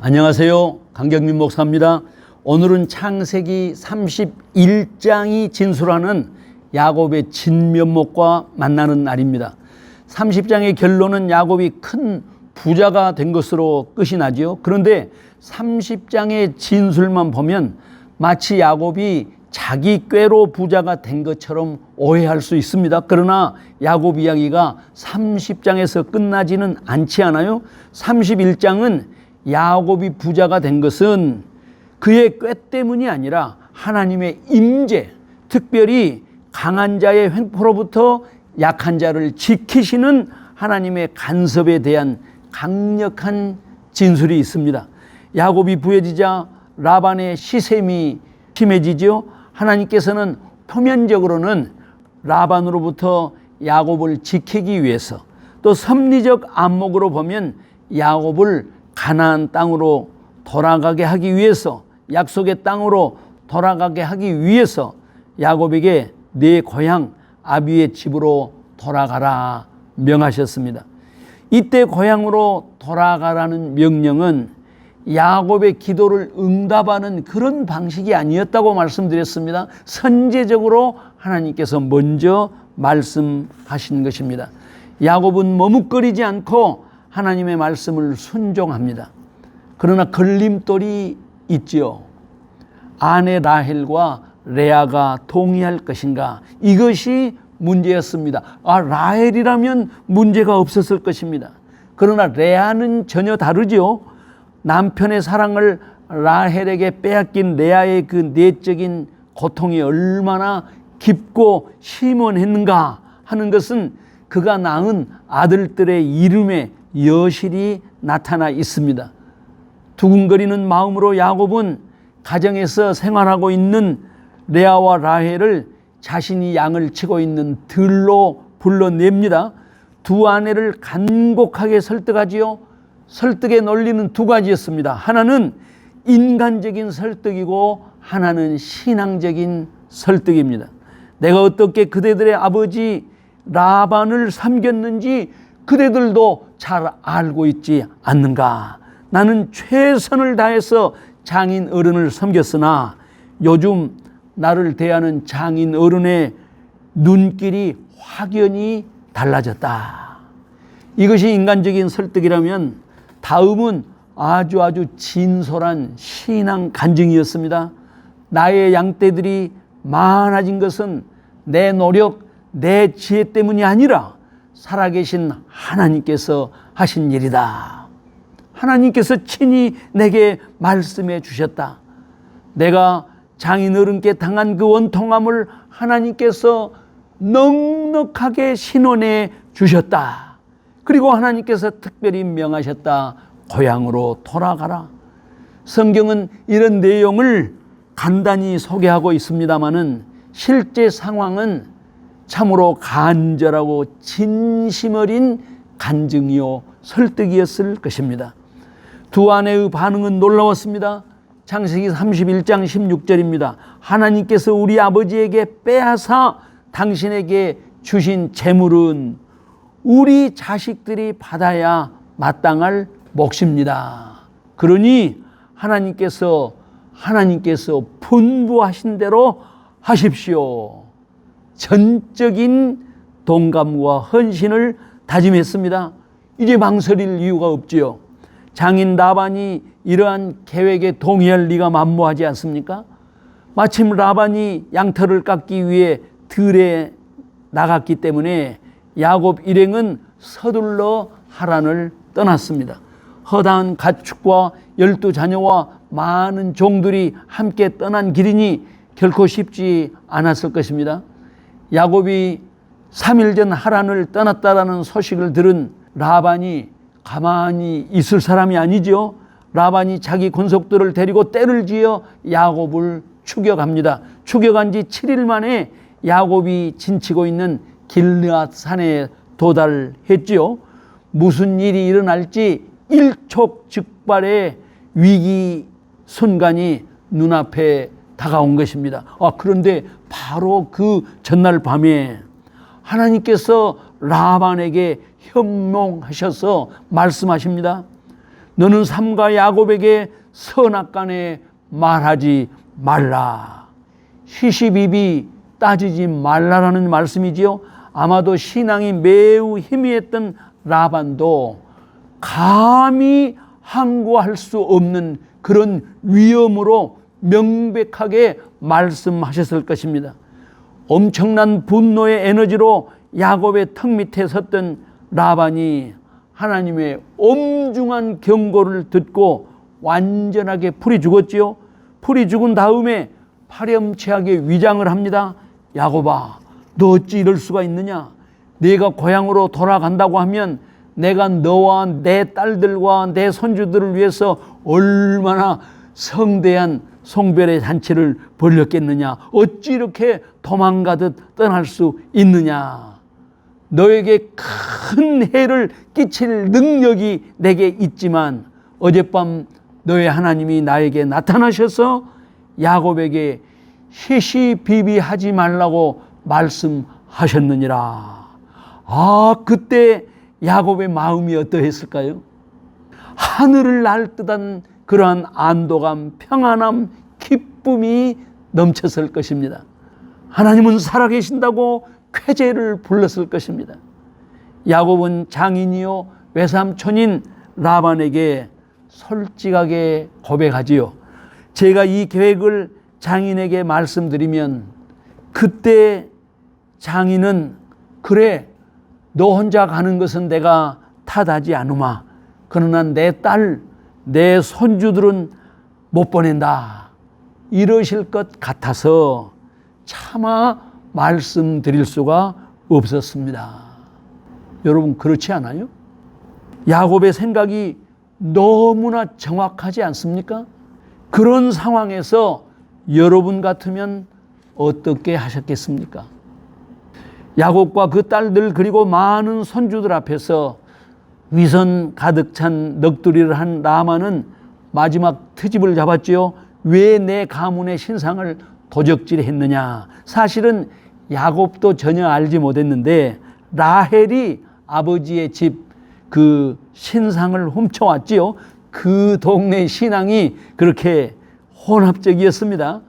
안녕하세요. 강경민 목사입니다. 오늘은 창세기 31장이 진술하는 야곱의 진면목과 만나는 날입니다. 30장의 결론은 야곱이 큰 부자가 된 것으로 끝이 나지요. 그런데 30장의 진술만 보면 마치 야곱이 자기 꾀로 부자가 된 것처럼 오해할 수 있습니다. 그러나 야곱 이야기가 30장에서 끝나지는 않지 않아요? 31장은 야곱이 부자가 된 것은 그의 꾀 때문이 아니라 하나님의 임재, 특별히 강한 자의 횡포로부터 약한 자를 지키시는 하나님의 간섭에 대한 강력한 진술이 있습니다. 야곱이 부해지자 라반의 시샘이 심해지죠. 하나님께서는 표면적으로는 라반으로부터 야곱을 지키기 위해서 또 섭리적 안목으로 보면 야곱을 가나안 땅으로 돌아가게 하기 위해서 약속의 땅으로 돌아가게 하기 위해서 야곱에게 내 고향 아비의 집으로 돌아가라 명하셨습니다. 이때 고향으로 돌아가라는 명령은 야곱의 기도를 응답하는 그런 방식이 아니었다고 말씀드렸습니다. 선제적으로 하나님께서 먼저 말씀하신 것입니다. 야곱은 머뭇거리지 않고 하나님의 말씀을 순종합니다. 그러나 걸림돌이 있지요. 아내 라헬과 레아가 동의할 것인가? 이것이 문제였습니다. 아, 라헬이라면 문제가 없었을 것입니다. 그러나 레아는 전혀 다르죠. 남편의 사랑을 라헬에게 빼앗긴 레아의 그 내적인 고통이 얼마나 깊고 심원했는가 하는 것은 그가 낳은 아들들의 이름에 여실히 나타나 있습니다. 두근거리는 마음으로 야곱은 가정에서 생활하고 있는 레아와 라헬을 자신이 양을 치고 있는 들로 불러냅니다. 두 아내를 간곡하게 설득하지요. 설득의 논리는 두 가지였습니다. 하나는 인간적인 설득이고 하나는 신앙적인 설득입니다. 내가 어떻게 그대들의 아버지 라반을 섬겼는지 그대들도 잘 알고 있지 않는가. 나는 최선을 다해서 장인 어른을 섬겼으나 요즘 나를 대하는 장인 어른의 눈길이 확연히 달라졌다. 이것이 인간적인 설득이라면 다음은 아주 아주 진솔한 신앙 간증이었습니다. 나의 양떼들이 많아진 것은 내 노력, 내 지혜 때문이 아니라 살아계신 하나님께서 하신 일이다. 하나님께서 친히 내게 말씀해 주셨다. 내가 장인어른께 당한 그 원통함을 하나님께서 넉넉하게 신원해 주셨다. 그리고 하나님께서 특별히 명하셨다. 고향으로 돌아가라. 성경은 이런 내용을 간단히 소개하고 있습니다만은 실제 상황은 참으로 간절하고 진심 어린 간증이요 설득이었을 것입니다. 두 아내의 반응은 놀라웠습니다. 창세기 31장 16절입니다. 하나님께서 우리 아버지에게 빼앗아 당신에게 주신 재물은 우리 자식들이 받아야 마땅할 몫입니다. 그러니 하나님께서 하나님께서 분부하신 대로 하십시오. 전적인 동감과 헌신을 다짐했습니다. 이제 망설일 이유가 없지요. 장인 라반이 이러한 계획에 동의할 리가 만무하지 않습니까? 마침 라반이 양털을 깎기 위해 들에 나갔기 때문에 야곱 일행은 서둘러 하란을 떠났습니다. 허다한 가축과 열두 자녀와 많은 종들이 함께 떠난 길이니 결코 쉽지 않았을 것입니다. 야곱이 3일 전 하란을 떠났다라는 소식을 들은 라반이 가만히 있을 사람이 아니죠. 라반이 자기 권속들을 데리고 때를 지어 야곱을 추격합니다. 추격한 지 7일 만에 야곱이 진치고 있는 길르앗 산에 도달했지요. 무슨 일이 일어날지 일촉즉발의 위기 순간이 눈앞에 다가온 것입니다. 아, 그런데 바로 그 전날 밤에 하나님께서 라반에게 현몽하셔서 말씀하십니다. 너는 삼가 야곱에게 선악간에 말하지 말라. 시시비비 따지지 말라라는 말씀이지요. 아마도 신앙이 매우 희미했던 라반도 감히 항거할 수 없는 그런 위험으로 명백하게 말씀하셨을 것입니다. 엄청난 분노의 에너지로 야곱의 턱 밑에 섰던 라반이 하나님의 엄중한 경고를 듣고 완전하게 풀이 죽었지요. 풀이 죽은 다음에 파렴치하게 위장을 합니다. 야곱아, 너 어찌 이럴 수가 있느냐? 네가 고향으로 돌아간다고 하면 내가 너와 내 딸들과 내 손주들을 위해서 얼마나 성대한 송별의 잔치를 벌렸겠느냐? 어찌 이렇게 도망가듯 떠날 수 있느냐? 너에게 큰 해를 끼칠 능력이 내게 있지만 어젯밤 너의 하나님이 나에게 나타나셔서 야곱에게 시시비비하지 말라고 말씀하셨느니라. 아, 그때 야곱의 마음이 어떠했을까요? 하늘을 날듯한 그러한 안도감, 평안함, 기쁨이 넘쳤을 것입니다. 하나님은 살아계신다고 쾌재를 불렀을 것입니다. 야곱은 장인이요 외삼촌인 라반에게 솔직하게 고백하지요. 제가 이 계획을 장인에게 말씀드리면 그때 장인은 그래 너 혼자 가는 것은 내가 탓하지 않으마. 그러나 내 딸, 내 손주들은 못 보낸다. 이러실 것 같아서 차마 말씀드릴 수가 없었습니다. 여러분 그렇지 않아요? 야곱의 생각이 너무나 정확하지 않습니까? 그런 상황에서 여러분 같으면 어떻게 하셨겠습니까? 야곱과 그 딸들 그리고 많은 손주들 앞에서 위선 가득 찬 넋두리를 한 라마는 마지막 트집을 잡았지요. 왜 내 가문의 신상을 도적질했느냐? 사실은 야곱도 전혀 알지 못했는데 라헬이 아버지의 집 그 신상을 훔쳐왔지요. 그 동네 신앙이 그렇게 혼합적이었습니다.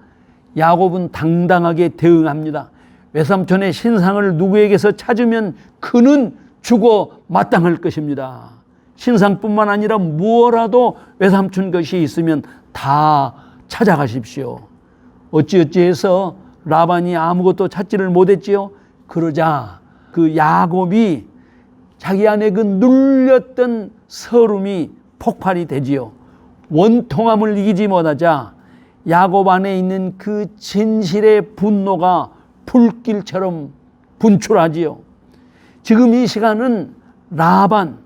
야곱은 당당하게 대응합니다. 외삼촌의 신상을 누구에게서 찾으면 그는 죽어 마땅할 것입니다. 신상뿐만 아니라 무엇라도 외삼촌 것이 있으면 다 찾아가십시오. 어찌어찌해서 라반이 아무것도 찾지를 못했지요. 그러자 그 야곱이 자기 안에 그 눌렸던 서름이 폭발이 되지요. 원통함을 이기지 못하자 야곱 안에 있는 그 진실의 분노가 불길처럼 분출하지요. 지금 이 시간은 라반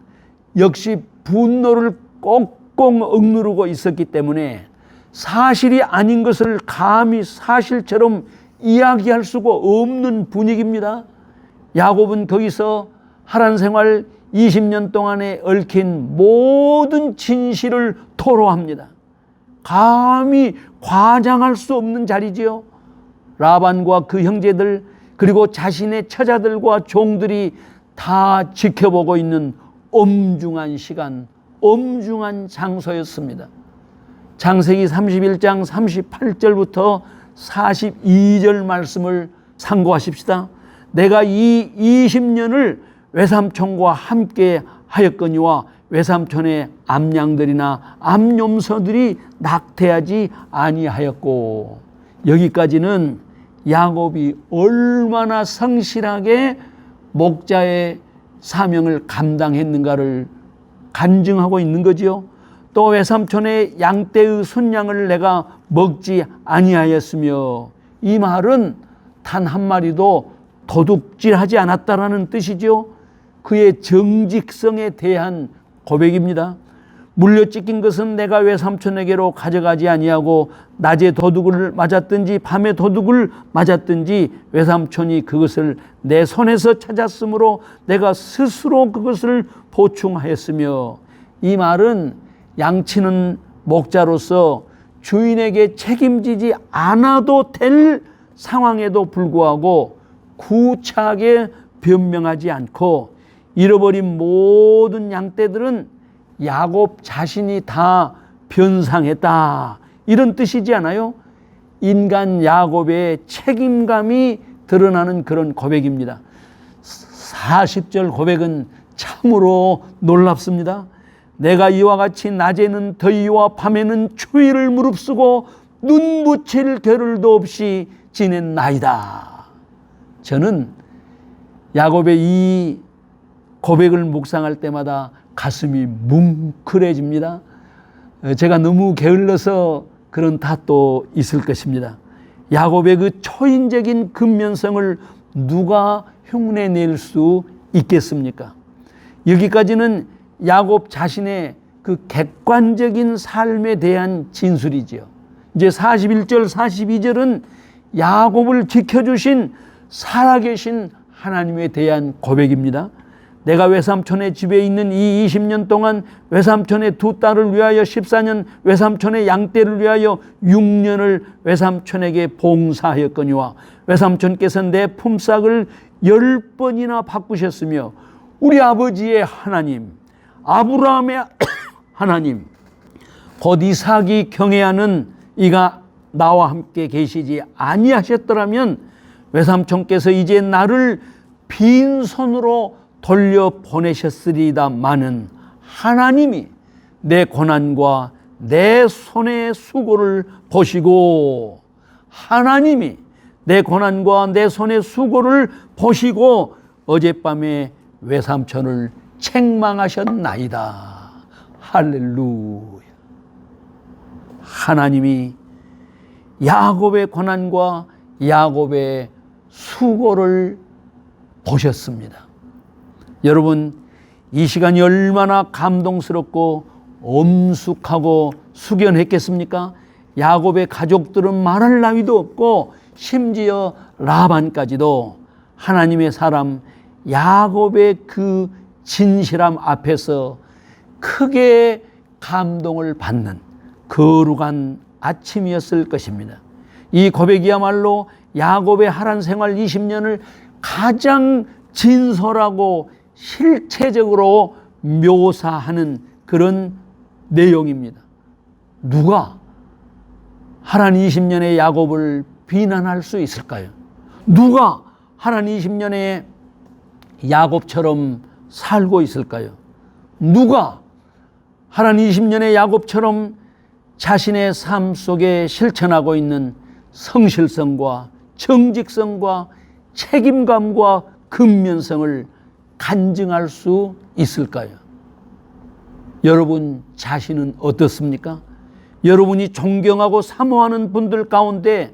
역시 분노를 꽁꽁 억누르고 있었기 때문에 사실이 아닌 것을 감히 사실처럼 이야기할 수가 없는 분위기입니다. 야곱은 거기서 하란 생활 20년 동안에 얽힌 모든 진실을 토로합니다. 감히 과장할 수 없는 자리지요. 라반과 그 형제들 그리고 자신의 처자들과 종들이 다 지켜보고 있는 엄중한 시간, 엄중한 장소였습니다. 장세기 31장 38절부터 42절 말씀을 상고하십시다. 내가 이 20년을 외삼촌과 함께 하였거니와 외삼촌의 암양들이나 암염소들이 낙태하지 아니하였고 여기까지는 야곱이 얼마나 성실하게 목자의 사명을 감당했는가를 간증하고 있는 거지요. 또 외삼촌의 양떼의 순양을 내가 먹지 아니하였으며 이 말은 단 한 마리도 도둑질하지 않았다라는 뜻이죠. 그의 정직성에 대한 고백입니다. 물려 찢긴 것은 내가 외삼촌에게로 가져가지 아니하고 낮에 도둑을 맞았든지 밤에 도둑을 맞았든지 외삼촌이 그것을 내 손에서 찾았으므로 내가 스스로 그것을 보충하였으며 이 말은 양치는 목자로서 주인에게 책임지지 않아도 될 상황에도 불구하고 구차하게 변명하지 않고 잃어버린 모든 양떼들은 야곱 자신이 다 변상했다. 이런 뜻이지 않아요? 인간 야곱의 책임감이 드러나는 그런 고백입니다. 40절 고백은 참으로 놀랍습니다. 내가 이와 같이 낮에는 더위와 밤에는 추위를 무릅쓰고 눈 붙일 겨를도 없이 지낸 나이다. 저는 야곱의 이 고백을 묵상할 때마다 가슴이 뭉클해집니다. 어, 제가 너무 게을러서 그런 탓도 있을 것입니다. 야곱의 그 초인적인 근면성을 누가 흉내낼 수 있겠습니까? 여기까지는 야곱 자신의 그 객관적인 삶에 대한 진술이지요. 이제 41절, 42절은 야곱을 지켜주신 살아계신 하나님에 대한 고백입니다. 내가 외삼촌의 집에 있는 이 20년 동안 외삼촌의 두 딸을 위하여 14년, 외삼촌의 양떼를 위하여 6년을 외삼촌에게 봉사하였거니와 외삼촌께서 내 품삯을 열 번이나 바꾸셨으며 우리 아버지의 하나님, 아브라함의 하나님, 곧 이삭이 경외하는 이가 나와 함께 계시지 아니하셨더라면 외삼촌께서 이제 나를 빈손으로 돌려 보내셨으리다마는 하나님이 내 고난과 내 손의 수고를 보시고 하나님이 내 고난과 내 손의 수고를 보시고 어젯밤에 외삼촌을 책망하셨나이다. 할렐루야. 하나님이 야곱의 고난과 야곱의 수고를 보셨습니다. 여러분, 이 시간이 얼마나 감동스럽고 엄숙하고 숙연했겠습니까? 야곱의 가족들은 말할 나위도 없고 심지어 라반까지도 하나님의 사람 야곱의 그 진실함 앞에서 크게 감동을 받는 거룩한 아침이었을 것입니다. 이 고백이야말로 야곱의 하란 생활 20년을 가장 진솔하고 실체적으로 묘사하는 그런 내용입니다. 누가 하란 20년의 야곱을 비난할 수 있을까요? 누가 하란 20년의 야곱처럼 살고 있을까요? 누가 하란 20년의 야곱처럼 자신의 삶 속에 실천하고 있는 성실성과 정직성과 책임감과 근면성을 간증할 수 있을까요? 여러분 자신은 어떻습니까? 여러분이 존경하고 사모하는 분들 가운데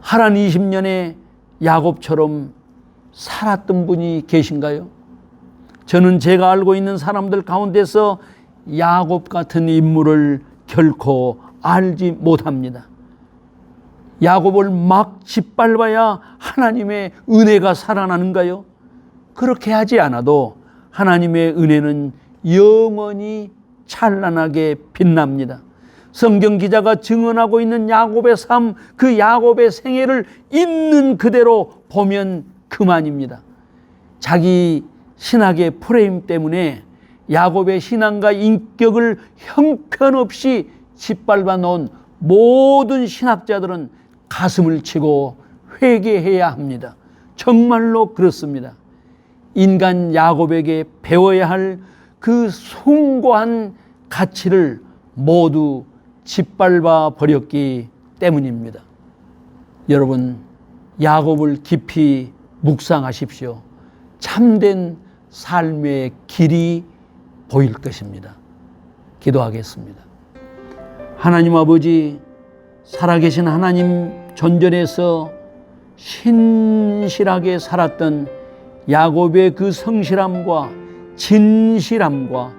하란 20년의 야곱처럼 살았던 분이 계신가요? 저는 제가 알고 있는 사람들 가운데서 야곱 같은 인물을 결코 알지 못합니다. 야곱을 막 짓밟아야 하나님의 은혜가 살아나는가요? 그렇게 하지 않아도 하나님의 은혜는 영원히 찬란하게 빛납니다. 성경 기자가 증언하고 있는 야곱의 삶, 그 야곱의 생애를 있는 그대로 보면 그만입니다. 자기 신학의 프레임 때문에 야곱의 신앙과 인격을 형편없이 짓밟아 놓은 모든 신학자들은 가슴을 치고 회개해야 합니다. 정말로 그렇습니다. 인간 야곱에게 배워야 할 그 숭고한 가치를 모두 짓밟아 버렸기 때문입니다. 여러분, 야곱을 깊이 묵상하십시오. 참된 삶의 길이 보일 것입니다. 기도하겠습니다. 하나님 아버지, 살아계신 하나님 존전에서 신실하게 살았던 야곱의 그 성실함과 진실함과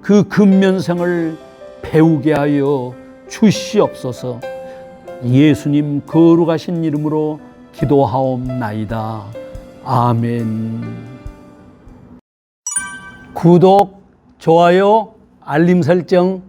그 근면성을 배우게 하여 주시옵소서 예수님 거룩하신 이름으로 기도하옵나이다. 아멘. 구독, 좋아요, 알림 설정